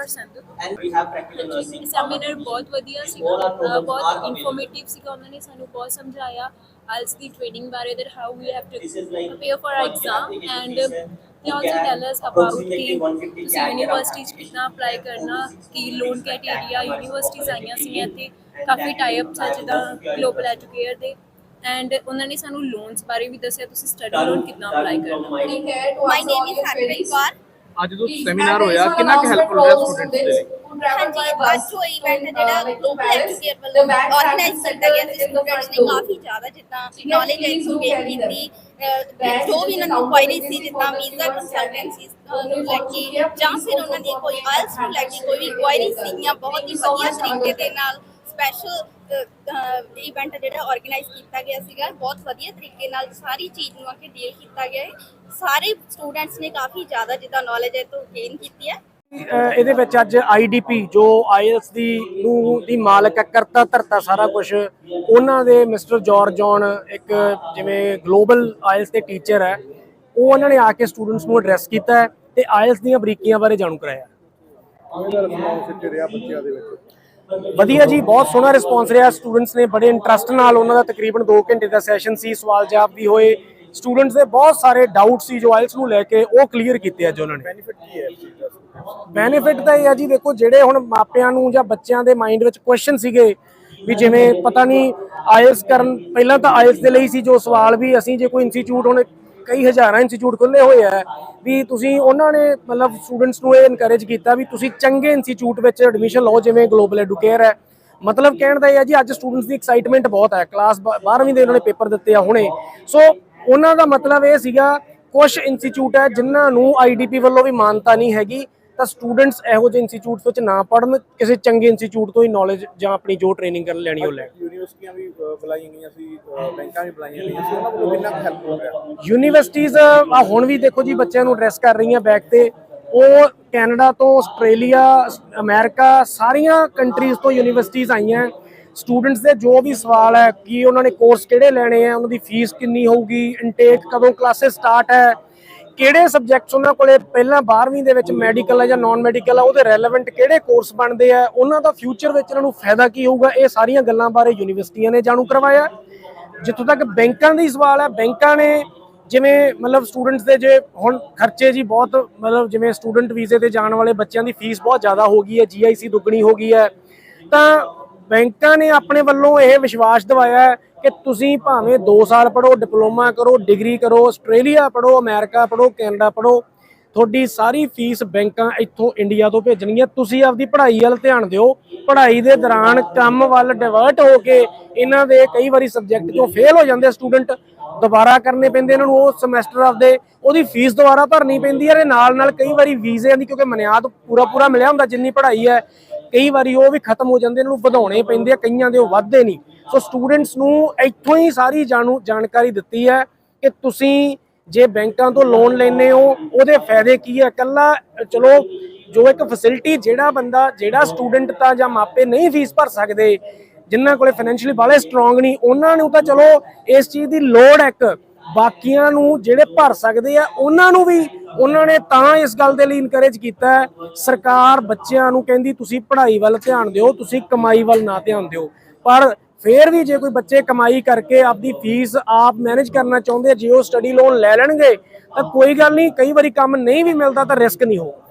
Ankit Kaur Sandhu and we have practical ਹਾਂਜੀ nursing. Seminar ਬਹੁਤ ਵਧੀਆ ਸੀਗਾ ਬਹੁਤ. ਇਨਫੋਰਮੇਟਿਵ ਸੀਗਾ ਉਹਨਾਂ ਨੇ ਸਾਨੂੰ ਬਹੁਤ ਸਮਝਾਇਆ ਆਇਲਸ ਦੀ ਟ੍ਰੇਨਿੰਗ ਬਾਰੇ that how we have to This is like prepare for our one exam application and fees है. they also tell us about ਕਿ 150 ਤੁਸੀਂ CAT ਯੂਨੀਵਰਸਿਟੀ 'ਚ application ਕਿੱਦਾਂ ਅਪਲਾਈ ਕਰਨਾ ਕੀ ਲੋਨ ਕ੍ਰਾਈਟੇਰੀਆ ਯੂਨੀਵਰਸਿਟੀਜ਼ ਆਈਆਂ ਸੀਗੀਆਂ ਤੇ And ਕਾਫੀ then ਟਾਈਪਸ ਆ ਜਿੱਦਾਂ ਗਲੋਬਲ ਐਜੂਕੇਅਰ ਦੇ ਐਂਡ ਉਹਨਾਂ ਨੇ ਸਾਨੂੰ ਲੋਨਸ ਬਾਰੇ ਵੀ ਦੱਸਿਆ ਤੁਸੀਂ ਸਟੱਡੀ ਲੋਨ ਕਿੱਦਾਂ ਅਪਲਾਈ ਕਰਨਾ my- ਠੀਕ ਹੈ to My ਅੱਜ ਜੋ ਸੈਮੀਨਾਰ ਹੋਇਆ ਕਿੰਨਾ ਕੁ ਹੈਲਪਫੁਲ for ਸਟੂਡੈਂਟਸ ਦੇ ਲਈ ਹਾਂਜੀ ਇਵੈਂਟ uh, ਜਿਹੜਾ ਗਲੋਬਲ. ਐਜੂਕੇਅਰ ਵੱਲੋਂ ਆਰਗੇਨਾਈਜ਼ ਕੀਤਾ ਗਿਆ ਸੀ ਸਟੂਡੈਂਟਸ ਨੇ. ਕਾਫੀ ਜ਼ਿਆਦਾ ਜਿੱਦਾਂ ਨੌਲੇਜ. ਕੀਤੀ ਜੋ ਵੀ which ਉਹਨਾਂ is ਨੂੰ ਕੁਆਇਰੀ outdated ਸੀ for ਜਿੱਦਾਂ the visa Q1 consultancy salary. ਨੂੰ ਲੈ ਕੇ Yeah, ਜਾਂ ਫਿਰ ਉਹਨਾਂ ਦੀ ਕੋਈ ਆਇਲਸ ਨੂੰ ਲੈ ਕੇ ਕੋਈ ਵੀ ਕੁਆਇਰੀ ਸੀਗੀਆਂ ਬਹੁਤ ਹੀ ਵਧੀਆ ਤਰੀਕੇ ਦੇ. ਨਾਲ ਸਪੈਸ਼ਲ ਇਵੈਂਟ ਜਿਹੜਾ ਆਰਗੇਨਾਈਜ਼ ਕੀਤਾ ਗਿਆ ਸੀਗਾ ਬਹੁਤ ਵਧੀਆ ਤਰੀਕੇ ਨਾਲ ਸਾਰੀ ਚੀਜ਼ ਨੂੰ ਆ ਕੇ ਡੀਲ ਕੀਤਾ ਗਿਆ ਹੈ। ਸਾਰੇ ਸਟੂਡੈਂਟਸ ਨੇ ਕਾਫੀ ਜ਼ਿਆਦਾ ਜਿੱਦਾਂ ਨੌਲੇਜ ਹੈ ਤੋਂ ਗੇਨ ਕੀਤੀ ਹੈ। ਇਹਦੇ ਵਿੱਚ ਅੱਜ ਆਈਡੀਪੀ ਜੋ ਆਈਐਲਸ ਦੀ ਨੂੰ ਦੀ ਮਾਲਕ ਹੈ ਕਰਤਾ ਧਰਤਾ ਸਾਰਾ ਕੁਝ ਉਹਨਾਂ ਦੇ ਮਿਸਟਰ ਜਾਰਜ ਜੌਨ ਇੱਕ ਜਿਵੇਂ ਗਲੋਬਲ ਆਈਐਲਸ ਦੇ ਟੀਚਰ ਹੈ ਉਹ ਉਹਨਾਂ ਨੇ ਆ ਕੇ ਸਟੂਡੈਂਟਸ ਨੂੰ ਐਡਰੈਸ ਕੀਤਾ ਤੇ ਆਈਐਲਸ ਦੀਆਂ ਬਰੀਕੀਆਂ ਬਾਰੇ ਜਾਣੂ ਕਰਾਇਆ ਕਿਵੇਂ ਦਾ ਰਿਸਪੌਂਸ ਰਿਹਾ ਬੱਚਿਆਂ ਦੇ ਵਿੱਚ? ਵਧੀਆ ਜੀ ਬਹੁਤ ਸੋਹਣਾ ਰਿਸਪੌਂਸ ਰਿਹਾ। ਸਟੂਡੈਂਟਸ ਨੇ ਬੜੇ ਇੰਟਰਸਟ ਨਾਲ ਉਹਨਾਂ ਦਾ ਤਕਰੀਬਨ 2 ਘੰਟੇ ਦਾ ਸੈਸ਼ਨ ਸੀ ਸਵਾਲ ਜਵਾਬ ਵੀ ਹੋਏ। ਸਟੂਡੈਂਟਸ ਦੇ ਬਹੁਤ ਸਾਰੇ ਡਾਊਟ ਸੀ ਜੋ ਆਇਲਸ ਨੂੰ ਲੈ ਕੇ ਉਹ ਕਲੀਅਰ ਕੀਤੇ ਅੱਜ ਉਹਨਾਂ ਨੇ। ਬੈਨੀਫਿਟ ਕੀ ਹੈ ਬੈਨੀਫਿਟ ਤਾਂ ਇਹ ਆ ਜੀ ਦੇਖੋ ਜਿਹੜੇ ਹੁਣ ਮਾਪਿਆਂ ਨੂੰ ਜਾਂ ਬੱਚਿਆਂ ਦੇ ਮਾਈਂਡ ਵਿੱਚ ਕੁਐਸਚਨ ਸੀਗੇ ਵੀ ਜਿਵੇਂ ਪਤਾ ਨਹੀਂ ਆਇਲਸ ਕਰਨ ਪਹਿਲਾਂ ਤਾਂ ਆਇਲਸ ਦੇ ਲਈ ਸੀ ਜੋ ਸਵਾਲ ਵੀ ਅਸੀਂ ਜੇ ਕੋਈ ਇੰਸਟੀਚਿਊਟ ਹੁਣ ਕਈ ਹਜ਼ਾਰਾਂ ਇੰਸਟੀਚਿਊਟ ਖੁੱਲੇ ਹੋਏ ਆ ਵੀ ਤੁਸੀਂ ਉਹਨਾਂ ਨੇ ਮਤਲਬ ਸਟੂਡੈਂਟਸ ਨੂੰ ਇਹ ਇਨਕਰੇਜ ਕੀਤਾ ਵੀ ਤੁਸੀਂ ਚੰਗੇ ਇੰਸਟੀਚਿਊਟ ਵਿੱਚ ਐਡਮਿਸ਼ਨ ਲਓ, ਜਿਵੇਂ ਗਲੋਬਲ ਐਡੂਕੇਅਰ ਹੈ। ਮਤਲਬ ਕਹਿਣ ਦਾ ਇਹ ਹੈ ਜੀ, ਅੱਜ ਸਟੂਡੈਂਟਸ ਦੀ ਐਕਸਾਈਟਮੈਂਟ ਬਹੁਤ ਹੈ। ਕਲਾਸ 12ਵੀਂ ਦੇ ਉਹਨਾਂ ਨੇ ਪੇਪਰ ਦਿੱਤੇ ਆ ਹੁਣੇ। ਸੋ ਉਹਨਾਂ ਦਾ ਮਤਲਬ ਇਹ ਸੀਗਾ ਕੁਝ ਇੰਸਟੀਚਿਊਟ ਹੈ ਜਿਨ੍ਹਾਂ ਨੂੰ ਆਈਡੀਪੀ ਵੱਲੋਂ ਵੀ ਮਾਨਤਾ ਨਹੀਂ ਹੈਗੀ, ਤਾਂ ਸਟੂਡੈਂਟਸ ਇਹੋ ਜਿਹੇ ਇੰਸਟੀਚਿਊਟਸ ਵਿੱਚ ਨਾ ਪੜਨ ਕਿਸੇ ਚੰਗੇ ਇੰਸਟੀਚਿਊਟ ਤੋਂ ਹੀ ਨੌਲੇਜ ਜਾਂ ਆਪਣੀ ਜੋ ਟ੍ਰੇਨਿੰਗ ਕਰਨ ਲੈਣੀ ਉਹ ਲੈਣ ਯੂਨੀਵਰਸਿਟੀਆਂ ਵੀ ਬੁਲਾਈਆਂ ਗਈਆਂ ਸੀ ਬੈਂਕਾਂ ਵੀ ਬੁਲਾਈਆਂ ਗਈਆਂ ਸੀ, ਉਹਨਾਂ ਵੱਲੋਂ ਕਿੰਨਾ ਹੈਲਪ ਹੋ ਰਿਹਾ? ਯੂਨੀਵਰਸਿਟੀਜ਼ ਹੁਣ ਵੀ ਦੇਖੋ ਜੀ, ਬੱਚਿਆਂ ਨੂੰ ਐਡਰੈਸ ਕਰ ਰਹੀਆਂ ਬੈਕ ਤੇ। ਉਹ ਕੈਨੇਡਾ ਤੋਂ, ਆਸਟ੍ਰੇਲੀਆ, ਅਮਰੀਕਾ, ਸਾਰੀਆਂ ਕੰਟਰੀਜ਼ ਤੋਂ ਯੂਨੀਵਰਸਿਟੀਜ਼ ਆਈਆਂ। ਸਟੂਡੈਂਟਸ ਦੇ ਜੋ ਵੀ ਸਵਾਲ ਹੈ, ਕਿ ਉਹਨਾਂ ਨੇ ਕੋਰਸ ਕਿਹੜੇ ਲੈਣੇ ਆ, ਉਹਨਾਂ ਦੀ ਫੀਸ ਕਿੰਨੀ ਹੋਊਗੀ ਇਨਟੇਕ ਕਦੋਂ ਕਲਾਸਿਸ ਸਟਾਰਟ ਹੈ ਕਿਹੜੇ ਸਬਜੈਕਟਸ ਉਹਨਾਂ ਕੋਲੇ ਪਹਿਲਾਂ 12ਵੀਂ ਦੇ ਵਿੱਚ ਮੈਡੀਕਲ ਆ ਜਾਂ ਨਾਨ ਮੈਡੀਕਲ ਆ, ਉਹਦੇ ਰੈਲੇਵੈਂਟ ਕਿਹੜੇ ਕੋਰਸ ਬਣਦੇ ਆ, ਉਹਨਾਂ ਦਾ ਫਿਊਚਰ ਵਿੱਚ ਇਹਨਾਂ ਨੂੰ ਫਾਇਦਾ ਕੀ ਹੋਊਗਾ? ਇਹ ਸਾਰੀਆਂ ਗੱਲਾਂ ਬਾਰੇ ਯੂਨੀਵਰਸਿਟੀਆਂ ਨੇ ਜਾਣੂ ਕਰਵਾਇਆ। ਜਿੱਥੋਂ ਤੱਕ ਬੈਂਕਾਂ ਦੀ ਸਵਾਲ ਹੈ ਬੈਂਕਾਂ ਨੇ ਜਿਵੇਂ ਮਤਲਬ ਸਟੂਡੈਂਟਸ ਦੇ ਜੇ ਹੁਣ ਖਰਚੇ ਜੀ ਬਹੁਤ, ਮਤਲਬ ਜਿਵੇਂ ਸਟੂਡੈਂਟ ਵੀਜ਼ੇ ਤੇ ਜਾਣ ਵਾਲੇ ਬੱਚਿਆਂ ਦੀ ਫੀਸ ਬਹੁਤ ਜ਼ਿਆਦਾ ਹੋ ਗਈ ਹੈ ਜੀਆਈਸੀ ਦੁੱਗਣੀ ਹੋ ਗਈ ਹੈ, ਤਾਂ ਬੈਂਕਾਂ ਨੇ ਆਪਣੇ ਵੱਲੋਂ ਇਹ ਵਿਸ਼ਵਾਸ ਦਿਵਾਇਆ ਹੈ ਕਿ ਤੁਸੀਂ ਭਾਵੇਂ 2 ਸਾਲ ਪੜੋ ਡਿਪਲੋਮਾ ਕਰੋ, ਡਿਗਰੀ ਕਰੋ, ਆਸਟ੍ਰੇਲੀਆ ਪੜੋ ਅਮਰੀਕਾ ਪੜੋ ਕੈਨੇਡਾ ਪੜੋ ਤੁਹਾਡੀ ਸਾਰੀ ਫੀਸ ਬੈਂਕਾਂ ਇੱਥੋਂ ਇੰਡੀਆ ਤੋਂ ਭੇਜਣਗੀਆਂ। ਤੁਸੀਂ ਆਪਦੀ ਪੜ੍ਹਾਈ ਵੱਲ ਧਿਆਨ ਦਿਓ। ਪੜ੍ਹਾਈ ਦੇ ਦੌਰਾਨ ਕੰਮ ਵੱਲ ਡਿਵਰਟ ਹੋ ਕੇ ਇਹਨਾਂ ਦੇ ਕਈ ਵਾਰੀ ਸਬਜੈਕਟ ਤੋਂ ਫੇਲ ਹੋ ਜਾਂਦੇ ਸਟੂਡੈਂਟ ਦੁਬਾਰਾ ਕਰਨੇ ਪੈਂਦੇ ਇਹਨਾਂ ਨੂੰ ਉਹ ਸਮੈਸਟਰ ਆਪਦੇ। ਉਹਦੀ ਫੀਸ ਦੁਬਾਰਾ ਭਰਨੀ ਪੈਂਦੀ ਹੈ। ਤੇ ਨਾਲ ਨਾਲ ਕਈ ਵਾਰੀ ਵੀਜ਼ਿਆਂ ਦੀ ਕਿਉਂਕਿ ਮਨਿਆਦ ਪੂਰਾ ਪੂਰਾ ਮਿਲਿਆ ਹੁੰਦਾ, ਜਿੰਨੀ ਪੜ੍ਹਾਈ ਹੈ ਕਈ ਵਾਰੀ ਉਹ ਵੀ ਖਤਮ ਹੋ ਜਾਂਦੇ ਇਹਨਾਂ ਨੂੰ ਵਧਾਉਣੇ ਪੈਂਦੇ ਆ, ਕਈਆਂ ਦੇ ਉਹ ਵੱਧਦੇ ਨਹੀਂ। ਸੋ ਸਟੂਡੈਂਟਸ ਨੂੰ ਇੱਥੋਂ ਹੀ ਸਾਰੀ ਜਾਣੂ, ਜਾਣਕਾਰੀ ਦਿੱਤੀ ਹੈ ਕਿ ਤੁਸੀਂ ਜੇ ਬੈਂਕਾਂ ਤੋਂ ਲੋਨ ਲੈਨੇ ਹੋ, ਉਹਦੇ ਫਾਇਦੇ ਕੀ ਹੈ ਕੱਲਾ ਚਲੋ, ਜੋ ਇੱਕ ਫੈਸਿਲਿਟੀ ਜਿਹੜਾ ਬੰਦਾ, ਜਿਹੜਾ ਸਟੂਡੈਂਟ ਤਾਂ ਜਾਂ ਮਾਪੇ ਨਹੀਂ ਫੀਸ ਭਰ ਸਕਦੇ, ਜਿਨ੍ਹਾਂ ਕੋਲੇ ਫਾਈਨੈਂਸ਼ੀਅਲੀ ਬਾਲੇ ਸਟਰੋਂਗ ਨਹੀਂ, ਉਹਨਾਂ ਨੂੰ ਤਾਂ ਚਲੋ ਇਸ ਚੀਜ਼ ਦੀ ਲੋੜ ਹੈ ਇੱਕ। ਬਾਕੀਆਂ ਨੂੰ ਜਿਹੜੇ ਭਰ ਸਕਦੇ ਆ, ਉਹਨਾਂ ਨੂੰ ਵੀ ਉਹਨਾਂ ਨੇ ਤਾਂ ਇਸ ਗੱਲ ਦੇ ਲਈ ਇਨਕਰੇਜ ਕੀਤਾ ਹੈ। ਸਰਕਾਰ ਬੱਚਿਆਂ ਨੂੰ ਕਹਿੰਦੀ, ਤੁਸੀਂ ਪੜ੍ਹਾਈ ਵੱਲ ਧਿਆਨ ਦਿਓ, ਤੁਸੀਂ ਕਮਾਈ ਵੱਲ ਨਾ ਧਿਆਨ ਦਿਓ। ਪਰ ਫੇਰ ਵੀ ਜੇ ਕੋਈ ਬੱਚੇ ਕਮਾਈ ਕਰਕੇ ਆਪਦੀ ਫੀਸ ਆਪ ਮੈਨੇਜ ਕਰਨਾ ਚਾਹੁੰਦੇ ਜੇ ਉਹ ਸਟੱਡੀ ਲੋਨ ਲੈ ਲੈਣਗੇ, ਤਾਂ ਕੋਈ ਗੱਲ ਨਹੀਂ, ਕਈ ਵਾਰੀ ਕੰਮ ਨਹੀਂ ਵੀ ਮਿਲਦਾ ਤਾਂ ਰਿਸਕ ਨਹੀਂ ਹੋਊਗਾ